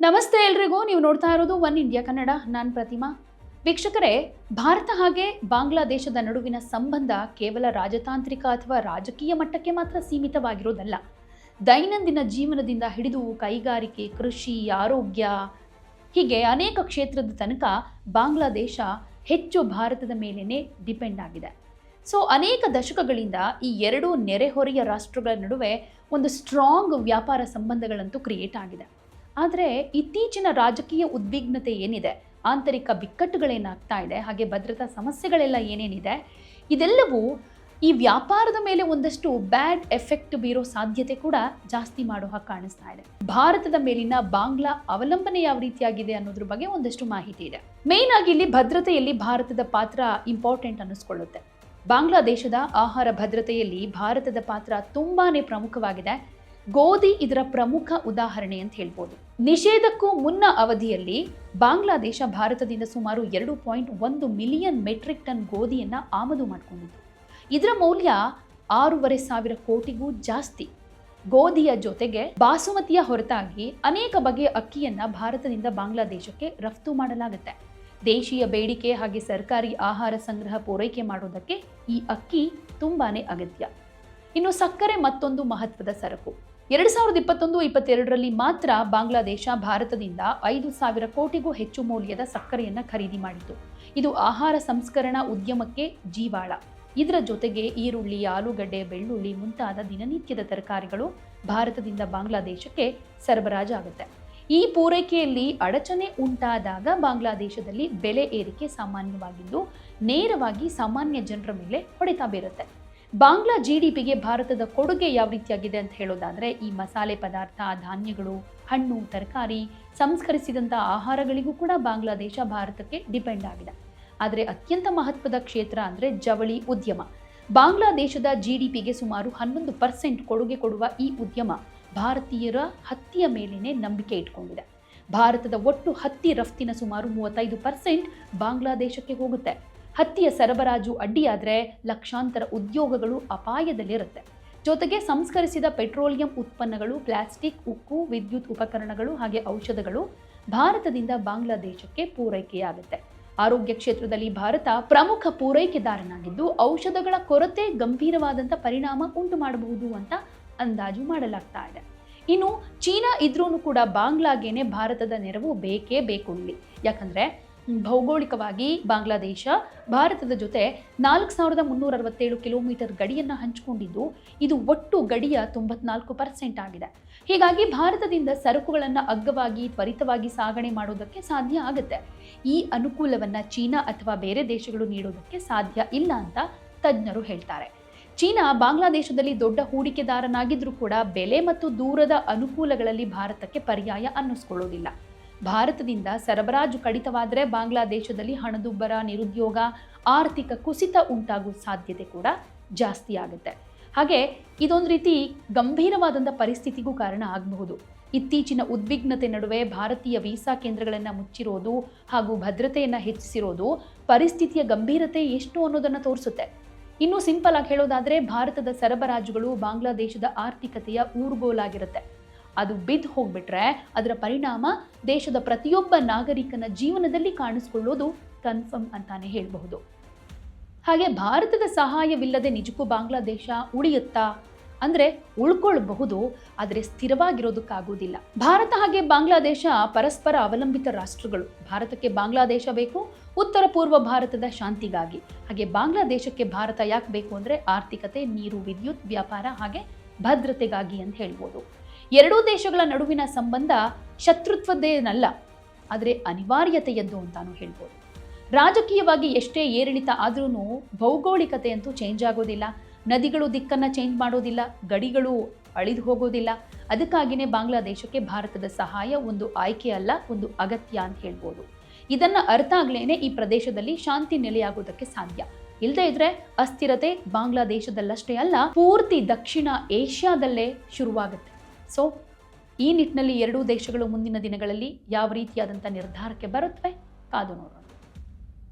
ನಮಸ್ತೆ ಎಲ್ರಿಗೂ, ನೀವು ನೋಡ್ತಾ ಇರೋದು ಒನ್ ಇಂಡಿಯಾ ಕನ್ನಡ, ನಾನು ಪ್ರತಿಮಾ. ವೀಕ್ಷಕರೇ, ಭಾರತ ಹಾಗೆ ಬಾಂಗ್ಲಾದೇಶದ ನಡುವಿನ ಸಂಬಂಧ ಕೇವಲ ರಾಜತಾಂತ್ರಿಕ ಅಥವಾ ರಾಜಕೀಯ ಮಟ್ಟಕ್ಕೆ ಮಾತ್ರ ಸೀಮಿತವಾಗಿರೋದಲ್ಲ. ದೈನಂದಿನ ಜೀವನದಿಂದ ಹಿಡಿದು ಕೈಗಾರಿಕೆ, ಕೃಷಿ, ಆರೋಗ್ಯ, ಹೀಗೆ ಅನೇಕ ಕ್ಷೇತ್ರದ ತನಕ ಬಾಂಗ್ಲಾದೇಶ ಹೆಚ್ಚು ಭಾರತದ ಮೇಲೇನೆ ಡಿಪೆಂಡ್ ಆಗಿದೆ. ಸೊ, ಅನೇಕ ದಶಕಗಳಿಂದ ಈ ಎರಡೂ ನೆರೆಹೊರೆಯ ರಾಷ್ಟ್ರಗಳ ನಡುವೆ ಒಂದು ಸ್ಟ್ರಾಂಗ್ ವ್ಯಾಪಾರ ಸಂಬಂಧಗಳಂತೂ ಕ್ರಿಯೇಟ್ ಆಗಿದೆ. ಆದರೆ ಇತ್ತೀಚಿನ ರಾಜಕೀಯ ಉದ್ವಿಗ್ನತೆ ಏನಿದೆ, ಆಂತರಿಕ ಬಿಕ್ಕಟ್ಟುಗಳೇನಾಗ್ತಾ ಇದೆ, ಹಾಗೆ ಭದ್ರತಾ ಸಮಸ್ಯೆಗಳೆಲ್ಲ ಏನೇನಿದೆ, ಇದೆಲ್ಲವೂ ಈ ವ್ಯಾಪಾರದ ಮೇಲೆ ಒಂದಷ್ಟು ಬ್ಯಾಡ್ ಎಫೆಕ್ಟ್ ಬೀರೋ ಸಾಧ್ಯತೆ ಕೂಡ ಜಾಸ್ತಿ ಮಾಡೋ ಹಾಗೆ ಕಾಣಿಸ್ತಾ ಇದೆ. ಭಾರತದ ಮೇಲಿನ ಬಾಂಗ್ಲಾ ಅವಲಂಬನೆ ಯಾವ ರೀತಿಯಾಗಿದೆ ಅನ್ನೋದ್ರ ಬಗ್ಗೆ ಒಂದಷ್ಟು ಮಾಹಿತಿ ಇದೆ. ಮೇನ್ ಆಗಿ ಇಲ್ಲಿ ಭದ್ರತೆಯಲ್ಲಿ ಭಾರತದ ಪಾತ್ರ ಇಂಪಾರ್ಟೆಂಟ್ ಅನ್ನಿಸ್ಕೊಳ್ಳುತ್ತೆ. ಬಾಂಗ್ಲಾದೇಶದ ಆಹಾರ ಭದ್ರತೆಯಲ್ಲಿ ಭಾರತದ ಪಾತ್ರ ತುಂಬಾನೇ ಪ್ರಮುಖವಾಗಿದೆ. ಗೋಧಿ ಇದರ ಪ್ರಮುಖ ಉದಾಹರಣೆ ಅಂತ ಹೇಳ್ಬೋದು. ನಿಷೇಧಕ್ಕೂ ಮುನ್ನ ಅವಧಿಯಲ್ಲಿ ಬಾಂಗ್ಲಾದೇಶ ಭಾರತದಿಂದ ಸುಮಾರು ಎರಡು ಪಾಯಿಂಟ್ ಒಂದು ಮಿಲಿಯನ್ ಮೆಟ್ರಿಕ್ ಟನ್ ಗೋಧಿಯನ್ನ ಆಮದು ಮಾಡಿಕೊಂಡಿತ್ತು. ಇದರ ಮೌಲ್ಯ ಆರೂವರೆ ಸಾವಿರ ಕೋಟಿಗೂ ಜಾಸ್ತಿ. ಗೋಧಿಯ ಜೊತೆಗೆ ಬಾಸುಮತಿಯ ಹೊರತಾಗಿ ಅನೇಕ ಬಗೆಯ ಅಕ್ಕಿಯನ್ನ ಭಾರತದಿಂದ ಬಾಂಗ್ಲಾದೇಶಕ್ಕೆ ರಫ್ತು ಮಾಡಲಾಗುತ್ತೆ. ದೇಶೀಯ ಬೇಡಿಕೆ ಹಾಗೆ ಸರ್ಕಾರಿ ಆಹಾರ ಸಂಗ್ರಹ ಪೂರೈಕೆ ಮಾಡೋದಕ್ಕೆ ಈ ಅಕ್ಕಿ ತುಂಬಾನೇ ಅಗತ್ಯ. ಇನ್ನು ಸಕ್ಕರೆ ಮತ್ತೊಂದು ಮಹತ್ವದ ಸರಕು. ಎರಡು ಸಾವಿರದ ಇಪ್ಪತ್ತೊಂದು ಇಪ್ಪತ್ತೆರಡರಲ್ಲಿ ಮಾತ್ರ ಬಾಂಗ್ಲಾದೇಶ ಭಾರತದಿಂದ ಐದು ಸಾವಿರ ಕೋಟಿಗೂ ಹೆಚ್ಚು ಮೌಲ್ಯದ ಸಕ್ಕರೆಯನ್ನು ಖರೀದಿ ಮಾಡಿತು ಇದು ಆಹಾರ ಸಂಸ್ಕರಣಾ ಉದ್ಯಮಕ್ಕೆ ಜೀವಾಳ. ಇದರ ಜೊತೆಗೆ ಈರುಳ್ಳಿ, ಆಲೂಗಡ್ಡೆ, ಬೆಳ್ಳುಳ್ಳಿ ಮುಂತಾದ ದಿನನಿತ್ಯದ ತರಕಾರಿಗಳು ಭಾರತದಿಂದ ಬಾಂಗ್ಲಾದೇಶಕ್ಕೆ ಸರಬರಾಜಾಗುತ್ತೆ ಈ ಪೂರೈಕೆಯಲ್ಲಿ ಅಡಚಣೆ ಉಂಟಾದಾಗ ಬಾಂಗ್ಲಾದೇಶದಲ್ಲಿ ಬೆಲೆ ಏರಿಕೆ ಸಾಮಾನ್ಯವಾಗಿದ್ದು, ನೇರವಾಗಿ ಸಾಮಾನ್ಯ ಜನರ ಮೇಲೆ ಹೊಡೆತ ಬೀರುತ್ತೆ. ಬಾಂಗ್ಲಾ ಜಿ ಡಿ ಪಿಗೆ ಭಾರತದ ಕೊಡುಗೆ ಯಾವ ರೀತಿಯಾಗಿದೆ ಅಂತ ಹೇಳೋದಾದ್ರೆ, ಈ ಮಸಾಲೆ ಪದಾರ್ಥ, ಧಾನ್ಯಗಳು, ಹಣ್ಣು, ತರಕಾರಿ ಸಂಸ್ಕರಿಸಿದಂಥ ಆಹಾರಗಳಿಗೂ ಕೂಡ ಬಾಂಗ್ಲಾದೇಶ ಭಾರತಕ್ಕೆ ಡಿಪೆಂಡ್ ಆಗಿದೆ. ಆದರೆ ಅತ್ಯಂತ ಮಹತ್ವದ ಕ್ಷೇತ್ರ ಅಂದರೆ ಜವಳಿ ಉದ್ಯಮ. ಬಾಂಗ್ಲಾದೇಶದ ಜಿ ಡಿ ಪಿಗೆ ಸುಮಾರು ಹನ್ನೊಂದು ಪರ್ಸೆಂಟ್ ಕೊಡುಗೆ ಕೊಡುವ ಈ ಉದ್ಯಮ ಭಾರತೀಯರ ಹತ್ತಿಯ ಮೇಲೇನೆ ನಂಬಿಕೆ ಇಟ್ಕೊಂಡಿದೆ. ಭಾರತದ ಒಟ್ಟು ಹತ್ತಿ ರಫ್ತಿನ ಸುಮಾರು ಮೂವತ್ತೈದು ಪರ್ಸೆಂಟ್ ಬಾಂಗ್ಲಾದೇಶಕ್ಕೆ ಹೋಗುತ್ತೆ. ಹತ್ತಿಯ ಸರಬರಾಜು ಅಡ್ಡಿಯಾದರೆ ಲಕ್ಷಾಂತರ ಉದ್ಯೋಗಗಳು ಅಪಾಯದಲ್ಲಿರುತ್ತೆ. ಜೊತೆಗೆ ಸಂಸ್ಕರಿಸಿದ ಪೆಟ್ರೋಲಿಯಂ ಉತ್ಪನ್ನಗಳು, ಪ್ಲಾಸ್ಟಿಕ್, ಉಕ್ಕು, ವಿದ್ಯುತ್ ಉಪಕರಣಗಳು ಹಾಗೆ ಔಷಧಗಳು ಭಾರತದಿಂದ ಬಾಂಗ್ಲಾದೇಶಕ್ಕೆ ಪೂರೈಕೆಯಾಗುತ್ತೆ. ಆರೋಗ್ಯ ಕ್ಷೇತ್ರದಲ್ಲಿ ಭಾರತ ಪ್ರಮುಖ ಪೂರೈಕೆದಾರನಾಗಿದ್ದು ಔಷಧಗಳ ಕೊರತೆ ಗಂಭೀರವಾದಂಥ ಪರಿಣಾಮ ಉಂಟು ಮಾಡಬಹುದು ಅಂತ ಅಂದಾಜು ಮಾಡಲಾಗ್ತಾ ಇದೆ. ಇನ್ನು ಚೀನಾ ಇದ್ರೂ ಕೂಡ ಬಾಂಗ್ಲಾಗೇನೆ ಭಾರತದ ನೆರವು ಬೇಕೇ ಬೇಕು ಇಲ್ಲಿ. ಯಾಕಂದ್ರೆ ಭೌಗೋಳಿಕವಾಗಿ ಬಾಂಗ್ಲಾದೇಶ ಭಾರತದ ಜೊತೆ ನಾಲ್ಕು ಸಾವಿರದ ಮುನ್ನೂರ ಅರವತ್ತೇಳು ಕಿಲೋಮೀಟರ್ ಗಡಿಯನ್ನು ಹಂಚಿಕೊಂಡಿದ್ದು, ಇದು ಒಟ್ಟು ಗಡಿಯ ತೊಂಬತ್ನಾಲ್ಕು ಪರ್ಸೆಂಟ್ ಆಗಿದೆ. ಹೀಗಾಗಿ ಭಾರತದಿಂದ ಸರಕುಗಳನ್ನು ಅಗ್ಗವಾಗಿ, ತ್ವರಿತವಾಗಿ ಸಾಗಣೆ ಮಾಡೋದಕ್ಕೆ ಸಾಧ್ಯ ಆಗುತ್ತೆ. ಈ ಅನುಕೂಲವನ್ನು ಚೀನಾ ಅಥವಾ ಬೇರೆ ದೇಶಗಳು ನೀಡೋದಕ್ಕೆ ಸಾಧ್ಯ ಇಲ್ಲ ಅಂತ ತಜ್ಞರು ಹೇಳ್ತಾರೆ. ಚೀನಾ ಬಾಂಗ್ಲಾದೇಶದಲ್ಲಿ ದೊಡ್ಡ ಹೂಡಿಕೆದಾರನಾಗಿದ್ರೂ ಕೂಡ ಬೆಲೆ ಮತ್ತು ದೂರದ ಅನುಕೂಲಗಳಲ್ಲಿ ಭಾರತಕ್ಕೆ ಪರ್ಯಾಯ ಅನ್ನಿಸ್ಕೊಳ್ಳೋದಿಲ್ಲ. ಭಾರತದಿಂದ ಸರಬರಾಜು ಕಡಿತವಾದರೆ ಬಾಂಗ್ಲಾದೇಶದಲ್ಲಿ ಹಣದುಬ್ಬರ, ನಿರುದ್ಯೋಗ, ಆರ್ಥಿಕ ಕುಸಿತ ಉಂಟಾಗುವ ಸಾಧ್ಯತೆ ಕೂಡ ಜಾಸ್ತಿ ಆಗುತ್ತೆ. ಹಾಗೆ ಇದೊಂದು ರೀತಿ ಗಂಭೀರವಾದಂಥ ಪರಿಸ್ಥಿತಿಗೂ ಕಾರಣ ಆಗಬಹುದು. ಇತ್ತೀಚಿನ ಉದ್ವಿಗ್ನತೆ ನಡುವೆ ಭಾರತೀಯ ವೀಸಾ ಕೇಂದ್ರಗಳನ್ನು ಮುಚ್ಚಿರೋದು ಹಾಗೂ ಭದ್ರತೆಯನ್ನು ಹೆಚ್ಚಿಸಿರೋದು ಪರಿಸ್ಥಿತಿಯ ಗಂಭೀರತೆ ಎಷ್ಟು ಅನ್ನೋದನ್ನು ತೋರಿಸುತ್ತೆ. ಇನ್ನೂ ಸಿಂಪಲ್ ಆಗಿ ಹೇಳೋದಾದರೆ ಭಾರತದ ಸರಬರಾಜುಗಳು ಬಾಂಗ್ಲಾದೇಶದ ಆರ್ಥಿಕತೆಯ ಊರುಗೋಲಾಗಿರುತ್ತೆ. ಅದು ಬಿದ್ದು ಹೋಗ್ಬಿಟ್ರೆ ಅದರ ಪರಿಣಾಮ ದೇಶದ ಪ್ರತಿಯೊಬ್ಬ ನಾಗರಿಕನ ಜೀವನದಲ್ಲಿ ಕಾಣಿಸ್ಕೊಳ್ಳೋದು ಕನ್ಫರ್ಮ್ ಅಂತಾನೆ ಹೇಳಬಹುದು. ಹಾಗೆ ಭಾರತದ ಸಹಾಯವಿಲ್ಲದೆ ನಿಜಕ್ಕೂ ಬಾಂಗ್ಲಾದೇಶ ಉಳಿಯುತ್ತಾ? ಅಂದರೆ ಉಳ್ಕೊಳ್ಬಹುದು, ಆದರೆ ಸ್ಥಿರವಾಗಿರೋದಕ್ಕಾಗುವುದಿಲ್ಲ ಭಾರತ ಹಾಗೆ ಬಾಂಗ್ಲಾದೇಶ ಪರಸ್ಪರ ಅವಲಂಬಿತ ರಾಷ್ಟ್ರಗಳು. ಭಾರತಕ್ಕೆ ಬಾಂಗ್ಲಾದೇಶ ಬೇಕು, ಉತ್ತರ ಪೂರ್ವ ಭಾರತದ ಶಾಂತಿಗಾಗಿ. ಹಾಗೆ ಬಾಂಗ್ಲಾದೇಶಕ್ಕೆ ಭಾರತ ಯಾಕೆ ಬೇಕು ಅಂದರೆ ಆರ್ಥಿಕತೆ, ನೀರು, ವಿದ್ಯುತ್, ವ್ಯಾಪಾರ ಹಾಗೆ ಭದ್ರತೆಗಾಗಿ ಅಂತ ಹೇಳ್ಬೋದು. ಎರಡೂ ದೇಶಗಳ ನಡುವಿನ ಸಂಬಂಧ ಶತ್ರುತ್ವದ್ದೇನಲ್ಲ, ಆದರೆ ಅನಿವಾರ್ಯತೆಯದ್ದು ಅಂತಾನು ಹೇಳ್ಬೋದು. ರಾಜಕೀಯವಾಗಿ ಎಷ್ಟೇ ಏರಿಳಿತ ಆದ್ರೂ ಭೌಗೋಳಿಕತೆ ಅಂತೂ ಚೇಂಜ್ ಆಗೋದಿಲ್ಲ. ನದಿಗಳು ದಿಕ್ಕನ್ನು ಚೇಂಜ್ ಮಾಡೋದಿಲ್ಲ, ಗಡಿಗಳು ಅಳಿದು ಹೋಗೋದಿಲ್ಲ. ಅದಕ್ಕಾಗಿಯೇ ಬಾಂಗ್ಲಾದೇಶಕ್ಕೆ ಭಾರತದ ಸಹಾಯ ಒಂದು ಆಯ್ಕೆ ಅಲ್ಲ, ಒಂದು ಅಗತ್ಯ ಅಂತ ಹೇಳ್ಬೋದು. ಇದನ್ನು ಅರ್ಥ ಆಗ್ಲೇನೆ ಈ ಪ್ರದೇಶದಲ್ಲಿ ಶಾಂತಿ ನೆಲೆಯಾಗೋದಕ್ಕೆ ಸಾಧ್ಯ. ಇಲ್ಲದೆ ಇದ್ರೆ ಅಸ್ಥಿರತೆ ಬಾಂಗ್ಲಾದೇಶದಲ್ಲಷ್ಟೇ ಅಲ್ಲ, ಪೂರ್ತಿ ದಕ್ಷಿಣ ಏಷ್ಯಾದಲ್ಲೇ ಶುರುವಾಗುತ್ತೆ. ಸೊ ಈ ನಿಟ್ಟಿನಲ್ಲಿ ಎರಡೂ ದೇಶಗಳು ಮುಂದಿನ ದಿನಗಳಲ್ಲಿ ಯಾವ ರೀತಿಯಾದಂಥ ನಿರ್ಧಾರಕ್ಕೆ ಬರುತ್ತವೆ ಕಾದು ನೋಡೋಣ.